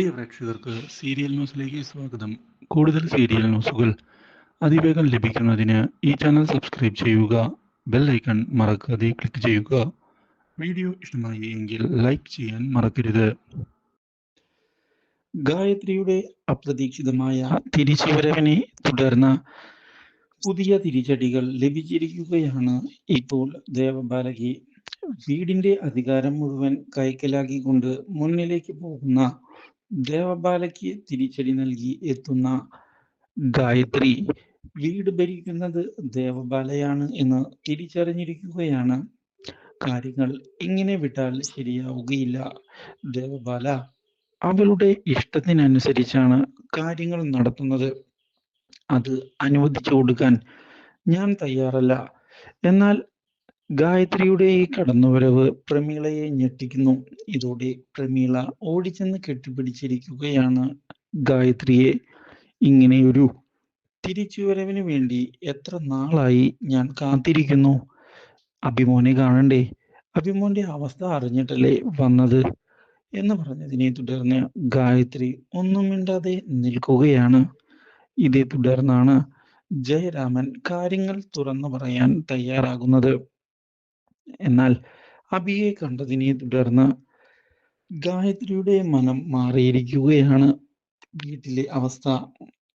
പ്രിയ പ്രേക്ഷകർക്ക് സീരിയൽ ന്യൂസിലേക്ക് സ്വാഗതം. കൂടുതൽ സീരിയൽ ന്യൂസുകൾ അതിവേഗം ലഭിക്കുന്നതിന് ഈ ചാനൽ സബ്സ്ക്രൈബ് ചെയ്യുക ബെൽ ഐക്കൺ മറക്കാതെ ക്ലിക്ക് ചെയ്യുക. വീഡിയോ ഇഷ്ടമായി എങ്കിൽ ലൈക്ക് ചെയ്യാൻ മറക്കരുത്. ഗായത്രിയുടെ അപ്രതീക്ഷിതമായ തിരിച്ചുവരവിനെ തുടർന്ന് പുതിയ തിരിച്ചടികൾ ലഭിച്ചിരിക്കുകയാണ് ഇപ്പോൾ ദേവബാലകി. വീടിന്റെ അധികാരം മുഴുവൻ കൈക്കലാക്കിക്കൊണ്ട് മുന്നിലേക്ക് പോകുന്ന ദേവബാലയ്ക്ക് തിരിച്ചടി നൽകി എത്തുന്ന ഗായത്രി വീട് ഭരിക്കുന്നത് ദേവബാലയാണ് എന്ന് തിരിച്ചറിഞ്ഞിരിക്കുകയാണ്. കാര്യങ്ങൾ ഇങ്ങനെ വിട്ടാൽ ശരിയാവുകയില്ല. ദേവബാല അവളുടെ ഇഷ്ടത്തിനനുസരിച്ചാണ് കാര്യങ്ങൾ നടത്തുന്നത്. അത് അനുവദിച്ചു കൊടുക്കാൻ ഞാൻ തയ്യാറല്ല. എന്നാൽ ഗായത്രിയുടെ ഈ കടന്നുവരവ് പ്രമീളയെ ഞെട്ടിക്കുന്നു. ഇതോടെ പ്രമീള ഓടിച്ചെന്ന് കെട്ടിപ്പിടിച്ചിരിക്കുകയാണ് ഗായത്രിയെ. ഇങ്ങനെയൊരു തിരിച്ചുവരവിന് വേണ്ടി എത്ര നാളായി ഞാൻ കാത്തിരിക്കുന്നു. അഭിമോനെ കാണണ്ടേ? അഭിമോന്റെ അവസ്ഥ അറിഞ്ഞിട്ടല്ലേ വന്നത്? എന്ന് പറഞ്ഞതിനെ തുടർന്ന് ഗായത്രി ഒന്നും മിണ്ടാതെ നിൽക്കുകയാണ്. ഇതേ തുടർന്നാണ് ജയരാമൻ കാര്യങ്ങൾ തുറന്നു പറയാൻ തയ്യാറാകുന്നത്. എന്നാൽ അബിയെ കണ്ടതിനെ തുടർന്ന് ഗായത്രിയുടെ മനം മാറിയിരിക്കുകയാണ്. വീട്ടിലെ അവസ്ഥ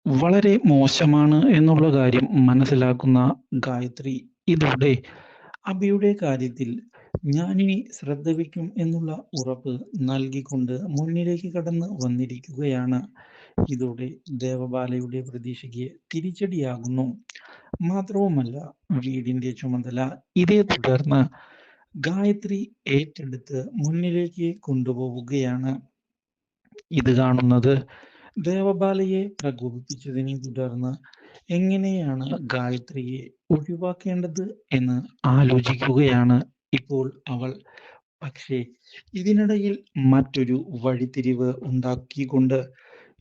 വളരെ മോശമാണ് എന്നുള്ള കാര്യം മനസ്സിലാക്കുന്ന ഗായത്രി ഇതോടെ അബിയുടെ കാര്യത്തിൽ ഞാനിനി ശ്രദ്ധ വയ്ക്കും എന്നുള്ള ഉറപ്പ് നൽകിക്കൊണ്ട് മുന്നിലേക്ക് കടന്ന് വന്നിരിക്കുകയാണ്. ഇതോടെ ദേവബാലയുടെ പ്രതീക്ഷയ്ക്ക് തിരിച്ചടിയാകുന്നു. മാത്രവുമല്ല വീടിന്റെ ചുമതല. ഇതേ തുടർന്ന് ഗായത്രി ഏറ്റെടുത്ത് മുന്നിലേക്ക് കൊണ്ടുപോവുകയാണ്. ഇത് കാണുന്നത് ദേവബാലയെ പ്രകോപിപ്പിച്ചതിനെ തുടർന്ന് എങ്ങനെയാണ് ഗായത്രിയെ ഒഴിവാക്കേണ്ടത് എന്ന് ആലോചിക്കുകയാണ് ഇപ്പോൾ അവൾ. പക്ഷേ ഇതിനിടയിൽ മറ്റൊരു വഴിത്തിരിവ് ഉണ്ടാക്കിക്കൊണ്ട്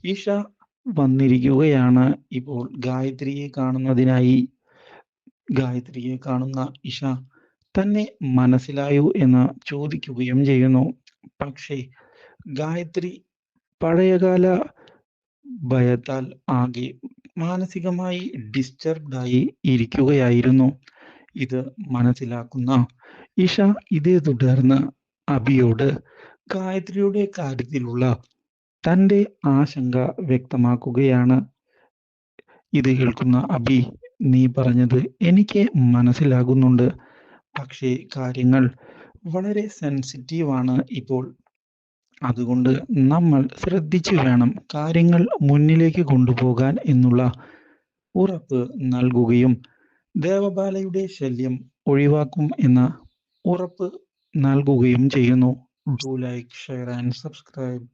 ഇഷ വന്നിരിക്കുകയാണ്. ഇപ്പോൾ ഗായത്രിയെ കാണുന്നതിനായി ഗായത്രിയെ കാണുന്ന ഇഷ തന്നെ മനസ്സിലായോ എന്ന് ചോദിക്കുകയും ചെയ്യുന്നു. പക്ഷേ ഗായത്രി പഴയകാല ഭയത്താൽ ആകെ മാനസികമായി ഡിസ്റ്റർബ്ഡ് ആയി ഇരിക്കുകയായിരുന്നു. ഇത് മനസ്സിലാക്കുന്ന ഇഷ ഇതേ തുടർന്ന് അബിയോട് ഗായത്രിയുടെ കാര്യത്തിലുള്ള തന്റെ ആശങ്ക വ്യക്തമാക്കുകയാണ്. ഇത് കേൾക്കുന്ന അബി നീ പറഞ്ഞത് എനിക്ക് മനസ്സിലാകുന്നുണ്ട്. പക്ഷേ കാര്യങ്ങൾ വളരെ സെൻസിറ്റീവാണ് ഇപ്പോൾ. അതുകൊണ്ട് നമ്മൾ ശ്രദ്ധിച്ചു വേണം കാര്യങ്ങൾ മുന്നിലേക്ക് കൊണ്ടുപോകാൻ എന്നുള്ള ഉറപ്പ് നൽകുകയും ദേവബാലയുടെ ശല്യം ഒഴിവാക്കും എന്ന ഉറപ്പ് നൽകുകയും ചെയ്യുന്നു. Do like share and subscribe